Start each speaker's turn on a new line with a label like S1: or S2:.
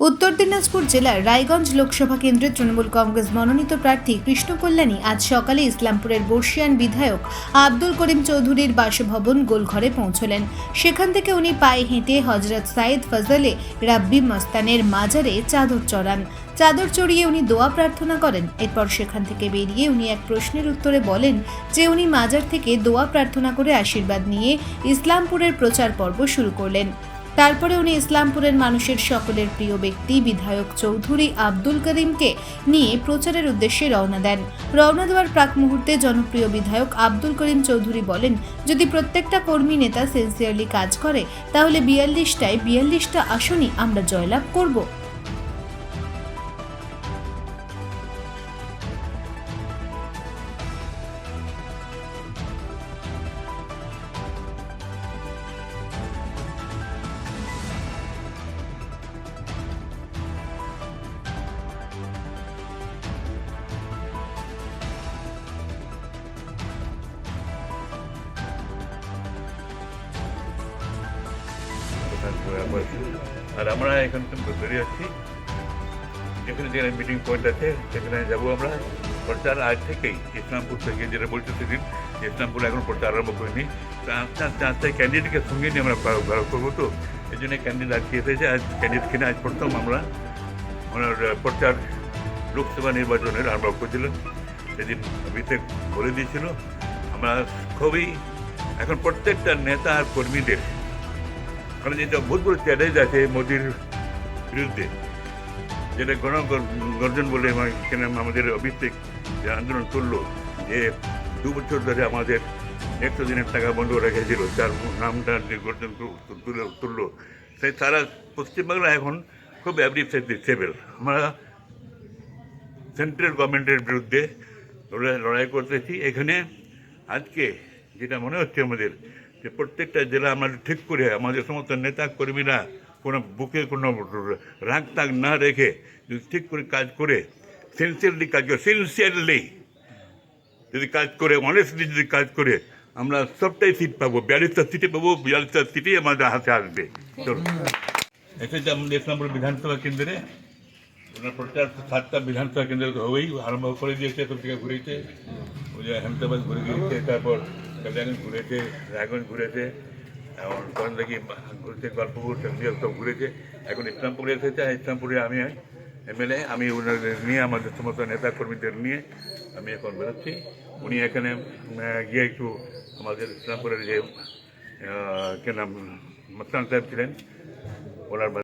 S1: উত্তর দিনাজপুর জেলার রায়গঞ্জ লোকসভা কেন্দ্রের তৃণমূল কংগ্রেস মনোনীত প্রার্থী কৃষ্ণ কল্যাণী আজ সকালে ইসলামপুরের বর্ষিয়ান বিধায়ক আব্দুল করিম চৌধুরীর বাসভবন গোলঘরে পৌঁছলেন। সেখান থেকে উনি পায়ে হেঁটে হজরত সাইদ ফজলে রাব্বি মস্তানের মাজারে চাদর চড়ান। চাদর চড়িয়ে উনি দোয়া প্রার্থনা করেন। এরপর সেখান থেকে বেরিয়ে উনি এক প্রশ্নের উত্তরে বলেন যে উনি মাজার থেকে দোয়া প্রার্থনা করে আশীর্বাদ নিয়ে ইসলামপুরের প্রচার পর্ব শুরু করলেন। তারপরে উনি ইসলামপুরের মানুষের সকলের প্রিয় ব্যক্তি, বিধায়ক চৌধুরী আব্দুল করিমকে নিয়ে প্রচারের উদ্দেশ্যে রওনা দেন। রওনা দেওয়ার প্রাক মুহূর্তে জনপ্রিয় বিধায়ক আব্দুল করিম চৌধুরী বলেন, যদি প্রত্যেকটা কর্মী নেতা সিনসিয়ারলি কাজ করে, তাহলে বিয়াল্লিশটায় বিয়াল্লিশটা আসনই আমরা জয়লাভ করব।
S2: আর আমরা এখান থেকে বেরিয়ে যাচ্ছি যেখানে যেখানে মিটিং পয়েন্ট আছে, সেখানে যাব আমরা। প্রচার আজ থেকেই ইসলামপুর থেকে, যেটা বলছে সেদিন, ইসলামপুর এখন প্রচার আরম্ভ করিনি। আস্তে ক্যান্ডিডেটকে সঙ্গে নিয়ে আমরা করব তো। এই জন্য ক্যান্ডিডেট আজকে এসেছে। আজ ক্যান্ডিডেটকে নিয়ে আজ প্রথম আমরা ওনার প্রচার লোকসভা নির্বাচনের আরম্ভ করছিলেন সেদিন অভিষেক বলে দিয়েছিল, আমরা খুবই, এখন প্রত্যেকটা নেতা আর কর্মীদের বহুত বড় চ্যালেঞ্জ আছে মোদির বিরুদ্ধে, যেটা গণ গর্জন বলে এখানে আমাদের অভিষেক যে আন্দোলন করল, যে দু বছর ধরে আমাদের একশো দিনের টাকা বন্ধ রেখেছিল, তার নামটা গর্জন তুলে তুললো, সেই তারা পশ্চিমবাংলা এখন খুব অ্যাপ্রিসিয়েবল আমরা সেন্ট্রাল গভর্নমেন্টের বিরুদ্ধে লড়াই করতেছি। এখানে আজকে যেটা মনে হচ্ছে আমাদের যে প্রত্যেকটা জেলা আমাদের ঠিক করে আমাদের সমস্ত নেতা কর্মীরা কোনো বুকে কোনো রাগ তাগ না রেখে যদি ঠিক করে কাজ করে সিনসিয়ারলি কাজ করে সিনসিয়ারলি যদি কাজ করে অনেস্টলি যদি কাজ করে, আমরা সবটাই সিট পাবো। বিয়াল্লিশটা সিটে পাবো, বিয়াল্লিশটা সিটেই আমাদের হাতে আসবে। চলুন। এসেছে আমাদের ইসলামপুর বিধানসভা কেন্দ্রে ওনার প্রচার সাতটা বিধানসভা কেন্দ্র হবেই আরম্ভ করে দিয়েছে সব থেকে ঘুরেছে ওই যে আহমেদাবাদ ঘুরে গিয়েছে তারপর কল্যাণগঞ্জ ঘুরেছে রায়গঞ্জ ঘুরেছে এবং ওখান থেকে ঘুরেছে গল্পপুর সব ঘুরেছে। এখন ইসলামপুরে এসেছে ইসলামপুরে আমি এমএলএ আমি ওনাদের নিয়ে আমাদের সমস্ত নেতা কর্মীদের নিয়ে আমি এখন বেরোচ্ছি। উনি এখানে গিয়ে একটু আমাদের ইসলামপুরের যে আহ, কে নাম মস্তান সাহেব ছিলেন ওনার